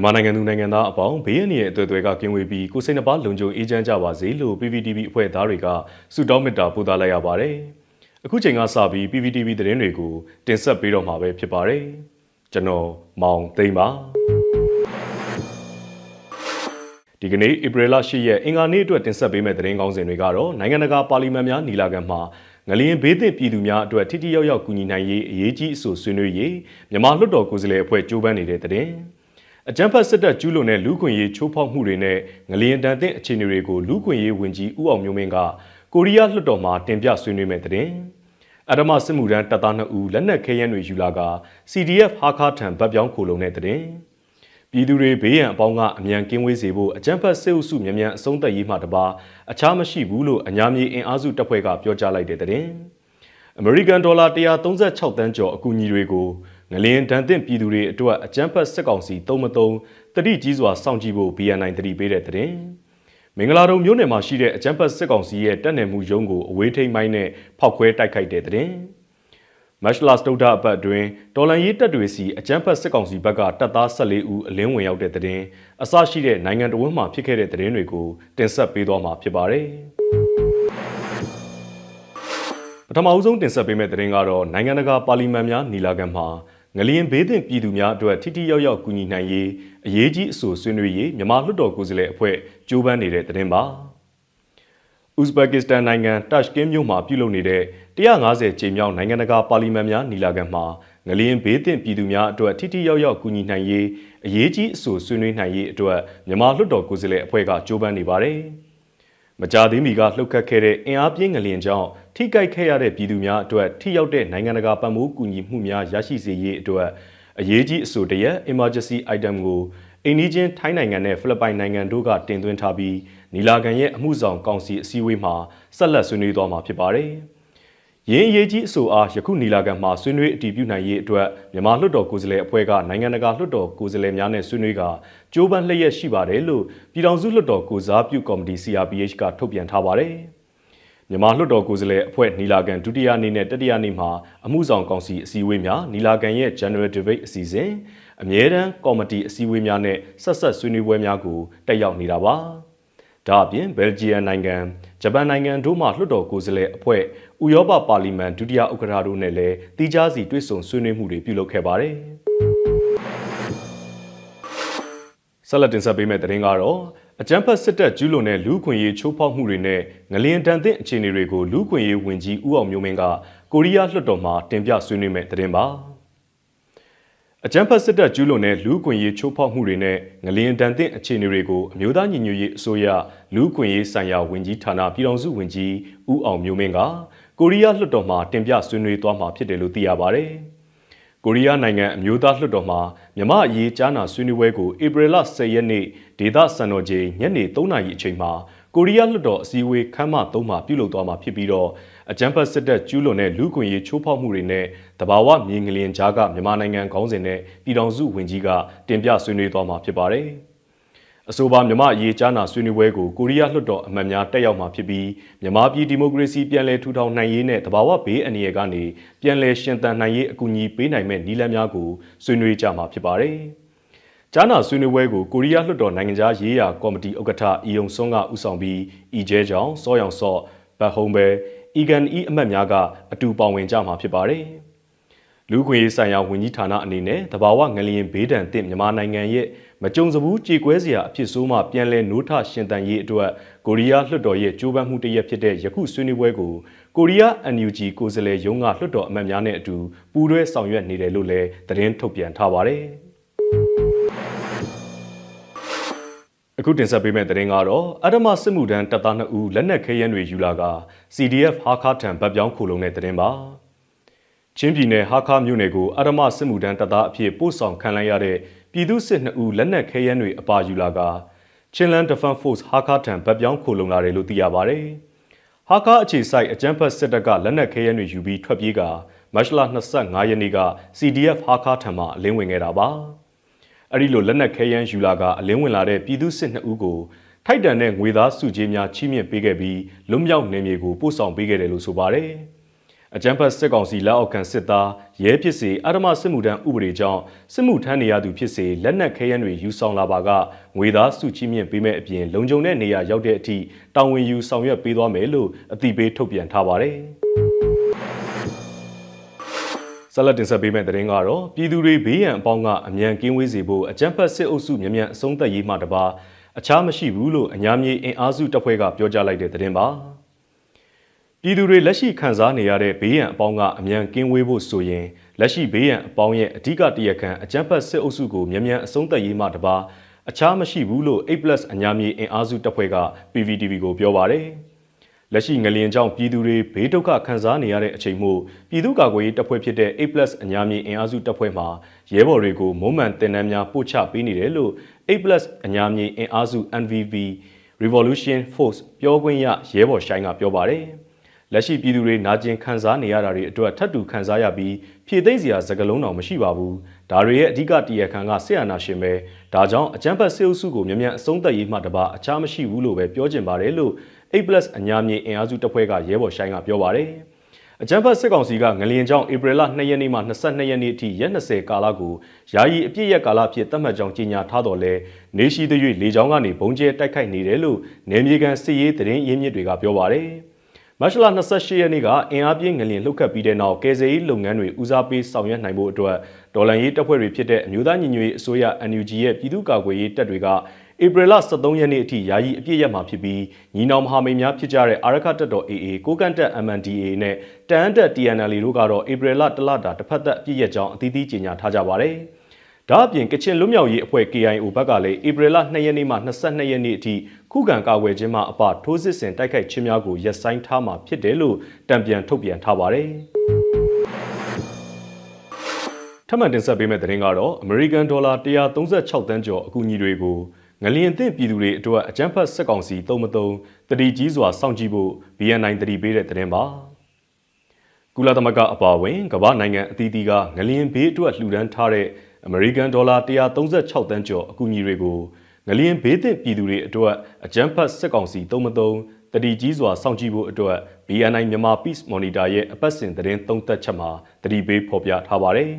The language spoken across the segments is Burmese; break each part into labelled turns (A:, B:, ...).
A: မြန်မာနိုင်ငံသူနိုင်ငံသားအပေါင်းဘေးရန်ရဲ့အသွေးတွေကကင်းဝေးပြီးကိုယ်စိတ်နှပါလုံခြုံအေးချမ်းကြပါစေလို့ PPTV အဖွဲ့သားတွေကဆုတောင်းမေတ္တာပို့သလိုက်ရပါတယ်။အခုချိန်ကစပြီး PPTV သတင်းတွေကိုတင်ဆက်ပေးတော့မှာပဲဖြစ်ပါတယ်။ကျွန်တော်မောင်သိမ့်ပါဒီကနေ့ဧပြီလ10ရက်အင်္ဂါနေ့အတွက်တင်ဆက်ပေးမယ့်သတင်းကောင်းစင်တွေကတော့နိုင်ငံတကာပါလီမန်များညီလာခံမှာငလျင်ဘေးသင့်ပြည်သူများအတွက်ထိထိရောက်ရောက်ကူညီနိုင်ရေးအရေးကြီးအဆိုဆွေးနွေးရေးမြန်မာလွှတ်တော်ကိုယ်စားလှယ်အဖွဲ့ကြိုးပမ်းနေတဲ့သတင်း။ အကြမ်းဖက်စစ်တပ်ကျူးလွန်တဲ့လူခွင့်ရေးချိုးဖောက်မှုတွေနဲ့ငလျင်တန်တဲ့အခြေအနေတွေကိုလူခွင့်ရေးဝန်ကြီးဦးအောင်မျိုးမင်းကကိုရီးယားလွှတ်တော်မှာတင်ပြဆွေးနွေးမဲ့တဲ့အဓမ္မစစ်မှုထမ်းတပ်သား2ဦးလက်နက်ခဲယမ်းတွေယူလာက CDF ဟာခါထံဗတ်ပြောင်းခိုလုံတဲ့တဲ့ပြည်သူတွေဘေးရန်အပေါင်းကအမြန်ကင်းဝေးစေဖို့အကြမ်းဖက်စစ်အုပ်စုမြန်မြန်အဆုံးသတ်ရေးမှတပါအခြားမရှိဘူးလို့အညာမြေအင်အားစုတပ်ဖွဲ့ကပြောကြားလိုက်တဲ့တဲ့အမေရိကန်ဒေါ်လာ136တန်းကျော်အကူအညီတွေကို ငလင်ဒဏ်သင့်ပြည်သူတွေအတွက်အကြမ်းဖက်စစ်ကောင်စီတုံးမတုံးတတိကြီးစွာစောင့်ကြည့်ဖို့ BNI တတိပေးတဲ့တဲ့မင်္ဂလာတုံမြို့နယ်မှာရှိတဲ့အကြမ်းဖက်စစ်ကောင်စီရဲ့တပ်နယ်မှုရုံးကိုအဝေးထိန်မိုင်းနဲ့ဖောက်ခွဲတိုက်ခိုက်တဲ့တဲ့မတ်လစတုဒ္ဒအပတ်တွင်တော်လန်ရေးတပ်တွေစီအကြမ်းဖက်စစ်ကောင်စီဘက်ကတပ်သား14ဦးအလင်းဝင်ရောက်တဲ့တဲ့အစရှိတဲ့နိုင်ငံတော်ဝန်မှဖြစ်ခဲ့တဲ့တဲ့တွေကိုတင်ဆက်ပေးသွားမှာဖြစ်ပါတယ်ပထမအဆုံးတင်ဆက်ပေးမယ့်သတင်းကတော့နိုင်ငံတကာပါလီမန်များညီလာခံမှာ ငလျင်ဘေးသင့်ပြည်သူများအတွက်ထိထိရောက်ရောက်ကူညီနိုင်ရေးအရေးကြီးအဆိုဆွေးနွေးရေးမြန်မာလွှတ်တော်ကိုယ်စားလှယ်အဖွဲ့ကြိုးပမ်းနေတဲ့သတင်းပါ။ဥဇဘက်ကစ္စတန်နိုင်ငံတက်ရှ်ကင်းမြို့မှာပြုလုပ်နေတဲ့150ကြိမ်မြောက်နိုင်ငံတကာပါလီမန်များညီလာခံမှာငလျင်ဘေးသင့်ပြည်သူများအတွက်ထိထိရောက်ရောက်ကူညီနိုင်ရေးအရေးကြီးအဆိုဆွေးနွေးနိုင်ရေးအတွက်မြန်မာလွှတ်တော်ကိုယ်စားလှယ်အဖွဲ့ကကြိုးပမ်းနေပါတယ်။မကြသေးမီကလှုပ်ခတ်ခဲ့တဲ့အင်အားပြင်းငလျင်ကြောင့်ထိကြိုက်ခဲ့ရတဲ့ပြည်သူများအတွက်ထိရောက်တဲ့နိုင်ငံတကာပံ့ပိုးကူညီမှုများရရှိစေရေးအတွက်အရေးကြီးအဆိုတရက် emergency item ကိုအိန္ဒိချင်းထိုင်းနိုင်ငံနဲ့ဖိလစ်ပိုင်နိုင်ငံတို့ကတင်သွင်းထားပြီးနီလာခံရဲ့အမှုဆောင်ကောင်စီအစည်းအဝေးမှာဆက်လက်ဆွေးနွေးသွားမှာဖြစ်ပါတယ်။ရင်းအရေးကြီးအဆိုအားယခုနီလာခံမှာဆွေးနွေးအတည်ပြုနိုင်ရေးအတွက်မြန်မာလွှတ်တော်ကိုယ်စားလှယ်အဖွဲ့ကနိုင်ငံတကာလွှတ်တော်ကိုယ်စားလှယ်များနဲ့ဆွေးနွေးကကြိုးပမ်းလျက်ရှိပါတယ်လို့ပြည်ထောင်စုလွှတ်တော်ကိုစားပြုကော်မတီ CRPH ကထုတ်ပြန်ထားပါတယ်။ မြန်မာလွှတ်တော်ကိုယ်စားလှယ်အဖွဲ့နီလာခံဒုတိယနေ့နဲ့တတိယနေ့မှာအမှုဆောင်ကောင်စီအစည်းအဝေးများနီလာခံရဲ့ General Debate အစီအစဉ်အမြဲတမ်းကော်မတီအစည်းအဝေးများနဲ့ဆက်ဆက်ဆွေးနွေးပွဲများကိုတက်ရောက်နေတာပါ။ဒါအပြင်ဘယ်လ်ဂျီယံနိုင်ငံဂျပန်နိုင်ငံတို့မှလွှတ်တော်ကိုယ်စားလှယ်အဖွဲ့ဥရောပပါလီမန်ဒုတိယဥက္ကဋ္ဌတို့နဲ့လည်းတီးခြားစီတွေ့ဆုံဆွေးနွေးမှုတွေပြုလုပ်ခဲ့ပါတယ်။ဆက်လက်တင်ဆက်ပေးမယ့်သတင်းကတော့ အကြမ်းဖက်စစ်တပ်ကျူးလွန်တဲ့လူခွင့်ရေးချိုးဖောက်မှုတွေနဲ့ငလျင်တန်တဲ့အခြေအနေတွေကိုလူခွင့်ရေးဝန်ကြီးဦးအောင်မျိုးမင်းကကိုရီးယားလွှတ်တော်မှာတင်ပြဆွေးနွေးမယ့်သတင်းပါ။အကြမ်းဖက်စစ်တပ်ကျူးလွန်တဲ့လူ့အခွင့်အရေးချိုးဖောက်မှုတွေနဲ့ငလျင်တန်တဲ့အခြေအနေတွေကိုအမျိုးသားညီညွတ်ရေးအစိုးရလူ့အခွင့်အရေးဆိုင်ရာဝန်ကြီးဌာနပြည်ထောင်စုဝန်ကြီးဦးအောင်မျိုးမင်းကကိုရီးယားလွှတ်တော်မှာတင်ပြဆွေးနွေးသွားမှာဖြစ်တယ်လို့သိရပါဗျ။ ကိုရီးယားနိုင်ငံအမျိုးသားလွှတ်တော်မှာမြမအရေးကြားနာဆွေးနွေးပွဲကိုဧပြီလ10ရက်နေ့ဒေသစံတော်ချိန်ညနေ3နာရီအချိန်မှာကိုရီးယားလွှတ်တော်အစည်းအဝေးခန်းမ3မှာပြုလုပ်သွားမှာဖြစ်ပြီးတော့အကြမ်းဖက်စစ်တပ်ကျူးလွန်တဲ့လူခွင့်ရေးချိုးဖောက်မှုတွေနဲ့တဘာဝမြေငလျင်ကြားကမြန်မာနိုင်ငံခေါင်းစဉ်နဲ့ပြည်ထောင်စုဝန်ကြီးကတင်ပြဆွေးနွေးသွားမှာဖြစ်ပါတယ်။ အဆိုပါမြမအရေးကြားနာဆွေးနွေးပွဲကိုကိုရီးယားလွှတ်တော်အမတ်များတက်ရောက်မှာဖြစ်ပြီးမြန်မာပြည်ဒီမိုကရေစီပြန်လည်ထူထောင်နိုင်ရေးနဲ့တဘာဝဘေးအနေရကနေပြန်လည်ရှင်သန်နိုင်ရေးအကူအညီပေးနိုင်မဲ့နည်းလမ်းများကိုဆွေးနွေးကြမှာဖြစ်ပါတယ်။ကြားနာဆွေးနွေးပွဲကိုကိုရီးယားလွှတ်တော်နိုင်ငံခြားရေးရာကော်မတီဥက္ကဋ္ဌအီယုံစွန်းကဦးဆောင်ပြီးအီကျဲကြောင်စောရောင်စော့ဘတ်ဟုံးပဲအီဂန်အီအမတ်များကအတူပါဝင်ကြမှာဖြစ်ပါတယ်။လူခွင့်ရေးဆိုင်ရာဝန်ကြီးဌာနအနေနဲ့တဘာဝငလျင်ဘေးဒဏ်သင့်မြန်မာနိုင်ငံရဲ့ မကြုံစဘူးကြေကွဲစရာအဖြစ်ဆိုးမှပြန်လည်နိုးထရှင်တန်ရေးအတွက်ကိုရီးယားလွှတ်တော်ရဲ့ကြိုးပမ်းမှုတရက်ဖြစ်တဲ့ယခုဆွေးနွေးပွဲကိုကိုရီးယား NUG ကိုယ်စားလှယ်ရုံးကလွှတ်တော်အမတ်များနဲ့အတူပူးတွဲဆောင်ရွက်နေတယ်လို့လည်းသတင်းထုတ်ပြန်ထားပါတယ်။အခုတင်ဆက်ပေးမယ့်သတင်းကတော့အဒမစစ်မှုထမ်းတပ်သား2ဦးလက်နက်ခဲယမ်းတွေယူလာက CDF ဟာခါထံဗတ်ပြောင်းခိုလုံတဲ့သတင်းပါချင်းပြည်နယ်ဟာခါမြို့နယ်ကိုအဒမစစ်မှုထမ်းတပ်သားအဖြစ်ပို့ဆောင်ခံလိုက်ရတဲ့ ပြည်သူစစ်2ဦးလက်နက်ခဲယမ်းတွေအပါယူလာကချင်းလန် Defense Force ဟာခါထံဗတ်ပြောင်းခိုလုံလာတယ်လို့သိရပါတယ်ဟာခါအခြေစိုက်အကြမ်းဖက်စစ်တပ်ကလက်နက်ခဲယမ်းတွေယူပြီးထွက်ပြေးကမတ်လ25ရက်နေ့က CDF ဟာခါထံမှအလင်းဝင်ခဲ့တာပါ။အဲ့ဒီလိုလက်နက်ခဲယမ်းယူလာကအလင်းဝင်လာတဲ့ပြည်သူစစ်နှစ်ဦးကိုထိုက်တန်တဲ့ငွေသားစုကြီးများချီးမြှင့်ပေးခဲ့ပြီးလွတ်မြောက်နေမြေကိုပို့ဆောင်ပေးခဲ့တယ်လို့ဆိုပါတယ် အကြမ်းဖက်စစ်ကောင်စီလက်အောက်ခံစစ်သားရဲဖြစ်စေအဓမ္မစစ်မှုထမ်းဥပဒေကြောင့်စစ်မှုထမ်းနေရသူဖြစ်စေလက်နက်ခဲယမ်းတွေယူဆောင်လာပါကငွေသားစုချီးမြင့်ပေးမဲ့အပြင်လုံခြုံတဲ့နေရာရောက်တဲ့အထိတာဝန်ယူဆောင်ရွက်ပေးသွားမယ်လို့အသိပေးထုတ်ပြန်ထားပါတယ်။ဆက်လက်တင်ဆက်ပေးမယ့်သတင်းကတော့ပြည်သူတွေဘေးရန်အပေါင်းကအမြန်ကင်းဝေးစေဖို့အကြမ်းဖက်စစ်အုပ်စုမြ мян အဆုံးသက်ရေးမှတပါအခြားမရှိဘူးလို့အညာမြေအင်အားစုတပ်ဖွဲ့ကပြောကြားလိုက်တဲ့သတင်းပါ။ ပြည်သူတွေလက်ရှိခံစားနေရတဲ့ဘေးရန်အပေါင်းကအမြန်ကင်းဝေးဖို့ဆိုရင်လက်ရှိဘေးရန်အပေါင်းရဲ့အဓိကတရားခံအကြမ်းဖက်စစ်အုပ်စုကိုမြန်မြန်အဆုံးသတ်ရေးမှတပါအခြားမရှိဘူးလို့ A+ အညာမြေအင်အားစုတပ်ဖွဲ့က PVTV ကိုပြောပါတယ်။လက်ရှိငလျင်ကြောင့်ပြည်သူတွေဘေးဒုက္ခခံစားနေရတဲ့အချိန်မှပြည်သူ့ကာကွယ်ရေးတပ်ဖွဲ့ဖြစ်တဲ့ A+ အညာမြေအင်အားစုတပ်ဖွဲ့မှာရဲဘော်တွေကိုမုံမှန်တင်နန်းများပို့ချပေးနေတယ်လို့ A+ အညာမြေအင်အားစု NVV Revolution Force ပြောခွင့်ရရဲဘော်ရှိုင်းကပြောပါတယ်။ လက်ရှိပြည်သူတွေနာကျင်ခံစားနေရတာတွေအတွက်ထပ်တူခံစားရပြီးဖြည့်သိမ့်စရာစကလုံးတော်မရှိပါဘူးဒါတွေရဲ့အဓိကတရားခံကဆရာနာရှင်ပဲဒါကြောင့်အကြမ်းဖက်ဆေးအုပ်စုကိုမြ мян အဆုံးသက်ရေးမှတပါအခြားမရှိဘူးလို့ပဲပြောချင်ပါတယ်လို့ A+ အညာမြေအင်အားစုတပ်ဖွဲ့ကရဲဘော်ရှိုင်းကပြောပါတယ်။အကြမ်းဖက်စစ်ကောင်စီကငလျင်ကြောင့်ဧပြီလ2ရက်နေ့မှ22ရက်နေ့အထိရက်20ကာလကိုယာယီအပြည့်ရက်ကာလဖြစ်သတ်မှတ်ကြောင်းကြေညာထားတော်လဲနေရှိသရွေ့လေကြောင်းကနေဘုံကျဲတိုက်ခိုက်နေတယ်လို့နယ်မြေကန်စစ်ရေးသတင်းရင်းမြစ်တွေကပြောပါတယ်။ မတ်လ28ရက်နေ့ကအင်အားပြင်းငလျင်လှုပ်ခတ်ပြီးတဲ့နောက်ကယ်ဆယ်ရေးလုပ်ငန်းတွေဦးစားပေးဆောင်ရွက်နိုင်ဖို့အတွက်ဒေါ်လာရေးတပ်ဖွဲ့တွေဖြစ်တဲ့အမျိုးသားညီညွတ်ရေးအစိုးရ NUG ရဲ့ပြည်သူ့ကာကွယ်ရေးတပ်တွေကဧပြီလ23ရက်နေ့အထိယာယီအပြည့်ရမှာဖြစ်ပြီးညီနောင်မဟာမိတ်များဖြစ်ကြတဲ့အာရခတပ်တော် AA ကိုကန့်တက် MNDA နဲ့တန်အန်တက် TNL တို့ကတော့ဧပြီလတလတာတစ်ဖက်သက်အပြည့်ရကြောင်းအသီးသီးကြေညာထားကြပါတယ်။ဒါအပြင်ကချင်လွတ်မြောက်ရေးအဖွဲ့ KIO ဘက်ကလည်းဧပြီလ2ရက်နေ့မှ22ရက်နေ့အထိ ခုခံကာကွယ်ခြင်းမှအပထိုးစစ်ဆင်တိုက်ခိုက်ခြင်းများကိုရပ်ဆိုင်းထားမှာဖြစ်တယ်လို့တံပြန်ထုတ်ပြန်ထားပါတယ်။ထပ်မံတင်ဆက်ပေးမယ့်သတင်းကတော့ American Dollar 136တန်းကျော်အကူအညီတွေကိုငလျင်သင့်ပြည်သူတွေအတွက်အကြမ်းဖက်စစ်ကောင်စီတုံးမတုံးတတိကြီးစွာစောင့်ကြည့်ဖို့ BN9 တတိပေးတဲ့သတင်းပါကုလသမဂ္ဂအပါအဝင်ကမ္ဘာနိုင်ငံအသီးသီးကငလျင်ဘေးအတွက်လှူဒန်းထားတဲ့အမေရိကန်ဒေါ်လာ136တန်းကျော်အကူအညီတွေကို ငလျင်ဘေးသင့်ပြည်သူတွေအတွက်အကြမ်းဖက်စစ်ကောင်စီတုံးမတုံးတတိကြီးစွာစောင့်ကြည့်ဖို့အတွက် BN9 မြန်မာ Peace Monitor ရဲ့အပတ်စဉ်သတင်းသုံးသပ်ချက်မှာတတိပေးဖော်ပြထားပါတယ်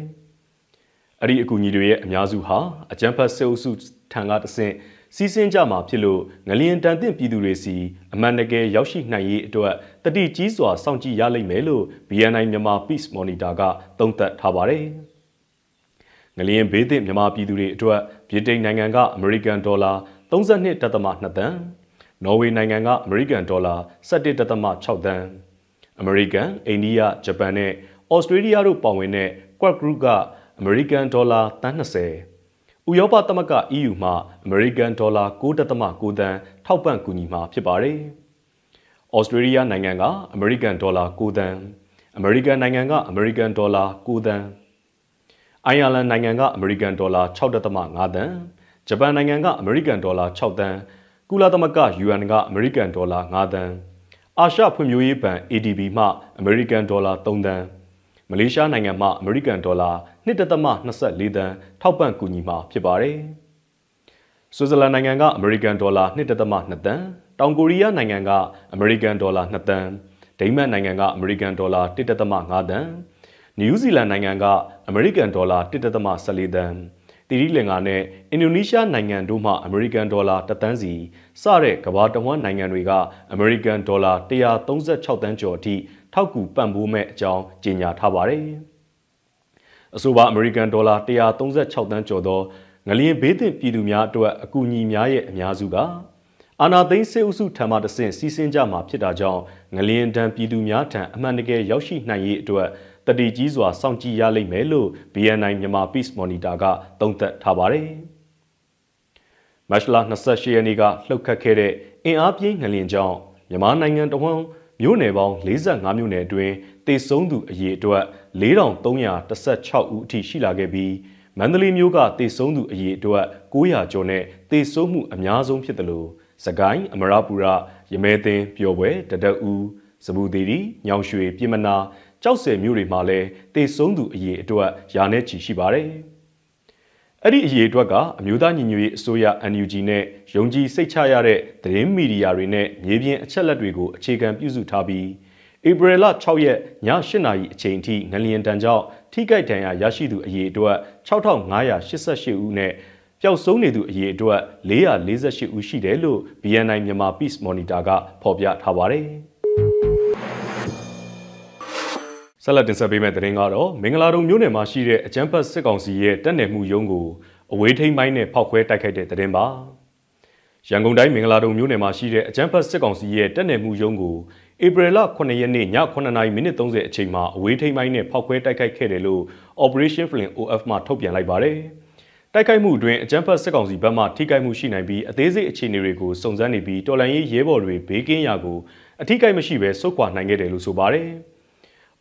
A: ။အဲ့ဒီအကူအညီတွေရဲ့အများစုဟာအကြမ်းဖက်စစ်အုပ်စုထံကတဆင့်စီးစင်းကြမှာဖြစ်လို့ငလျင်တန်တင့်ပြည်သူတွေစီအမှန်တကယ်ရောက်ရှိနိုင်ရေးအတွက်တတိကြီးစွာစောင့်ကြည့်ရလိမ့်မယ်လို့ BNI မြန်မာ Peace Monitor ကသုံးသပ်ထားပါတယ်။ ငလျင်ဘေးသင့်မြန်မာပြည်သူတွေအတွက်ဗြိတိန်နိုင်ငံကအမေရိကန်ဒေါ်လာ32.2တန်နော်ဝေနိုင်ငံကအမေရိကန်ဒေါ်လာ17.6တန်အမေရိကန်အိန္ဒိယဂျပန်နဲ့ဩစတြေးလျတို့ပါဝင်တဲ့ Quad Group ကအမေရိကန်ဒေါ်လာ30ဥရောပသမဂ္ဂ EU မှအမေရိကန်ဒေါ်လာ9.9သန်းထောက်ပံ့ကူညီမှာဖြစ်ပါတယ်။ဩစတြေးလျနိုင်ငံကအမေရိကန်ဒေါ်လာ9သန်းအမေရိကန်နိုင်ငံကအမေရိကန်ဒေါ်လာ9သန်း အိုင်ယာလန်နိုင်ငံကအမေရိကန်ဒေါ်လာ6.5သန်းဂျပန်နိုင်ငံကအမေရိကန်ဒေါ်လာ6သန်းကုလသမဂ္ဂ UN ကအမေရိကန်ဒေါ်လာ9သန်းအာရှဖွံ့ဖြိုးရေးဘဏ် ADB မှအမေရိကန်ဒေါ်လာ3သန်းမလေးရှားနိုင်ငံမှအမေရိကန်ဒေါ်လာ1.24သန်းထောက်ပံ့ကူညီမှာဖြစ်ပါတယ်။ဆွစ်ဇာလန်နိုင်ငံကအမေရိကန်ဒေါ်လာ1.2သန်းတောင်ကိုရီးယားနိုင်ငံကအမေရိကန်ဒေါ်လာ2သန်းဒိန်းမတ်နိုင်ငံကအမေရိကန်ဒေါ်လာ1.5သန်း နယူးဇီလန်နိုင်ငံကအမေရိကန်ဒေါ်လာ1.14သန်းတီရီလင်္ကာနဲ့အင်ဒိုနီးရှားနိုင်ငံတို့မှအမေရိကန်ဒေါ်လာ1သန်းစီစတဲ့ကမ္ဘာတဝန်းနိုင်ငံတွေကအမေရိကန်ဒေါ်လာ136တန်းကျော်အထိထောက်ကူပံ့ပိုးမဲ့အကြောင်းကြေညာထားပါတယ်။အဆိုပါအမေရိကန်ဒေါ်လာ136တန်းကျော်သောငလျင်ဘေးသင့်ပြည်သူများအတွက်အကူအညီများရဲ့အများစုကအာနာသိန်းစေအုပ်စုထံမှတဆင့်စီးဆင်းကြမှာဖြစ်တာကြောင့်ငလျင်တန်ပြည်သူများထံအမှန်တကယ်ရောက်ရှိနိုင်ရေးအတွက် တတိကြီးစွာစောင့်ကြည့်ရလိမ့်မယ်လို့ BNI မြန်မာ Peace Monitor ကသုံးသပ်ထားပါတယ်။မတ်လ28ရက်နေ့ကလှုပ်ခတ်ခဲ့တဲ့အင်အားပြင်းငလျင်ကြောင့်မြန်မာနိုင်ငံတဝန်းမြို့နယ်ပေါင်း45မြို့နယ်အတွင်းတေဆုံးသူအရေအတွက်4316ဦးအထိရှိလာခဲ့ပြီးမန္တလေးမြို့ကတေဆုံးသူအရေအတွက်900ကျော်နဲ့တေဆုံးမှုအများဆုံးဖြစ်တယ်လို့စကိုင်းအမရပူရရမဲသိန်းပျော်ပွဲတဒက်ဦးစပူသေးတီညောင်ရွှေ ပြင်မနာ ကြောက်စဲမြို့တွေမှာလည်းတေဆုံးသူအရေအတွက်ရာနဲ့ချီရှိပါတယ်။အဲ့ဒီအရေးအတွက်ကအမျိုးသားညီညွတ်ရေးအစိုးရ NUG နဲ့ယုံကြည်စိတ်ချရတဲ့သတင်းမီဒီယာတွေနဲ့မြေပြင်အချက်လက်တွေကိုအခြေခံပြုစုထားပြီးဧပြီလ6ရက်ည8နာရီအချိန်ထိငလျင်တန်ကြောင့်ထိခိုက်ဒဏ်ရာရရှိသူအရေအတွက်6588ဦးနဲ့ပျောက်ဆုံးနေသူအရေအတွက်448ဦးရှိတယ်လို့ BNI မြန်မာ Peace Monitor ကဖော်ပြထားပါတယ်။ ဆက်လက်တင်ဆက်ပေးမယ့်သတင်းကတော့မင်္ဂလာတုံမြို့နယ်မှာရှိတဲ့အကျန်းဖတ်စစ်ကောင်စီရဲ့တပ်နယ်မှုရုံးကိုအဝေးထိန်းပိုင်းနဲ့ဖောက်ခွဲတိုက်ခိုက်တဲ့သတင်းပါ။ရန်ကုန်တိုင်းမင်္ဂလာတုံမြို့နယ်မှာရှိတဲ့အကျန်းဖတ်စစ်ကောင်စီရဲ့တပ်နယ်မှုရုံးကိုဧပြီလ9ရက်နေ့ည9:30မိနစ်30အချိန်မှာအဝေးထိန်းပိုင်းနဲ့ဖောက်ခွဲတိုက်ခိုက်ခဲ့တယ်လို့ Operation Flame OF မှထုတ်ပြန်လိုက်ပါတယ်။တိုက်ခိုက်မှုအတွင်းအကြမ်းဖက်စစ်ကောင်စီဘက်မှထိခိုက်မှုရှိနိုင်ပြီးအသေးစိတ်အခြေအနေတွေကိုစုံစမ်းနေပြီးတော်လှန်ရေးရဲဘော်တွေဘေးကင်းရာကိုအထိခိုက်မရှိဘဲစုခွာနိုင်ခဲ့တယ်လို့ဆိုပါတယ်။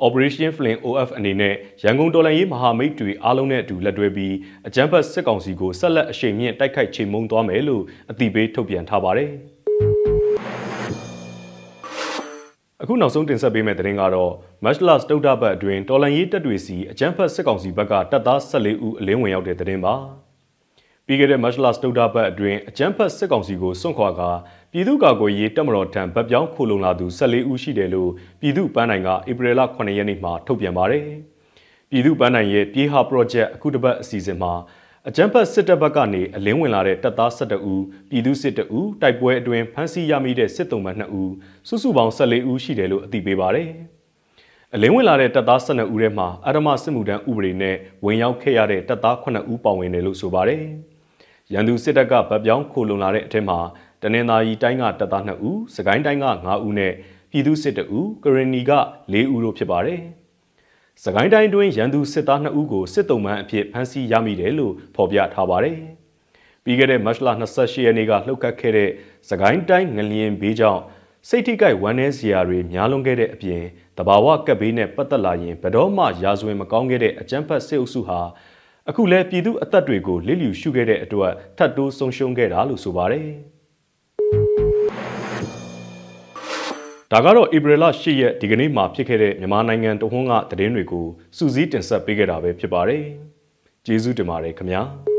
A: Operation Flame OF အနေနဲ့ရန်ကုန်တော်လှန်ရေးမဟာမိတ်တွေအားလုံးနဲ့အတူလက်တွဲပြီးအကြမ်းဖက်စစ်ကောင်စီကိုဆက်လက်အရှိန်မြင့်တိုက်ခိုက်ချိန်မုံသွားမယ်လို့အတိပေးထုတ်ပြန်ထားပါတယ်။အခုနောက်ဆုံးတင်ဆက်ပေးမယ့်သတင်းကတော့ Matchless တုတ်တပတ်အတွင်းတော်လန်ရေးတပ်တွေစီအကြမ်းဖက်စစ်ကောင်စီဘက်ကတပ်သား14ဦးအလင်းဝင်ရောက်တဲ့သတင်းပါပြီးခဲ့တဲ့ Matchless တုတ်တပတ်အတွင်းအကြမ်းဖက်စစ်ကောင်စီကိုစွန့်ခွာကာ ပြည်သူ့ကာကွယ်ရေးတပ်မတော်ထံဗတ်ပြောင်းခိုလုံလာသူ14ဦးရှိတယ်လို့ပြည်သူ့ပန်းနိုင်ကဧပြီလ9ရက်နေ့မှာထုတ်ပြန်ပါတယ်ပြည်သူ့ပန်းနိုင်ရဲ့ပြေးဟာ project အခုတစ်ပတ်အစီအစဉ်မှာအကြမ်းဖက်စစ်တပ်ဘက်ကနေအလင်းဝင်လာတဲ့တပ်သား12ဦးပြည်သူစစ်2ဦးတိုက်ပွဲအတွင်းဖမ်းဆီးရမိတဲ့စစ်တုံးမှ2ဦးစုစုပေါင်း14ဦးရှိတယ်လို့အသိပေးပါတယ်။အလင်းဝင်လာတဲ့တပ်သား12ဦးထဲမှာအရမစစ်မှုထမ်းဥပဒေနဲ့ဝင်ရောက်ခဲ့ရတဲ့တပ်သား9ဦးပါဝင်တယ်လို့ဆိုပါတယ်။ရန်သူစစ်တပ်ကဗတ်ပြောင်းခိုလုံလာတဲ့အထက်မှာ တနင်္သာရီတိုင်းကတပ်သား2ဦး၊စကိုင်းတိုင်းက9ဦးနဲ့ပြည်သူစစ်2ဦး၊ကရင်နီက4ဦးတို့ဖြစ်ပါတယ်။စကိုင်းတိုင်းတွင်ရန်သူစစ်သား2ဦးကိုစစ်တုံးမှန်အဖြစ်ဖမ်းဆီးရမိတယ်လို့ဖော်ပြထားပါတယ်။ပြီးခဲ့တဲ့မတ်လ28ရက်နေ့ကလှုပ်ခတ်ခဲ့တဲ့စကိုင်းတိုင်းငလျင်ဘေးကြောင့်စိတ်ထိကြိုက်ဝမ်းနည်းစရာတွေများလွန်ခဲ့တဲ့အပြင်တဘာဝကပ်ဘေးနဲ့ပတ်သက်လာရင်ဘယ်တော့မှရာဇဝင်မကောင်းခဲ့တဲ့အကြမ်းဖက်စစ်အုပ်စုဟာအခုလဲပြည်သူအသက်တွေကိုလစ်လျူရှုခဲ့တဲ့အတွက်ထပ်တိုးဆုံးရှုံးခဲ့တာလို့ဆိုပါတယ်။ ဒါကတော့ဧပြီလ10ရက်ဒီကနေ့မှာဖြစ်ခဲ့တဲ့မြန်မာနိုင်ငံတဝန်းကသတင်းတွေကိုစူးစီးတင်ဆက်ပေးခဲ့တာပဲဖြစ်ပါတယ်။ကျေးဇူးတင်ပါတယ်ခင်ဗျာ။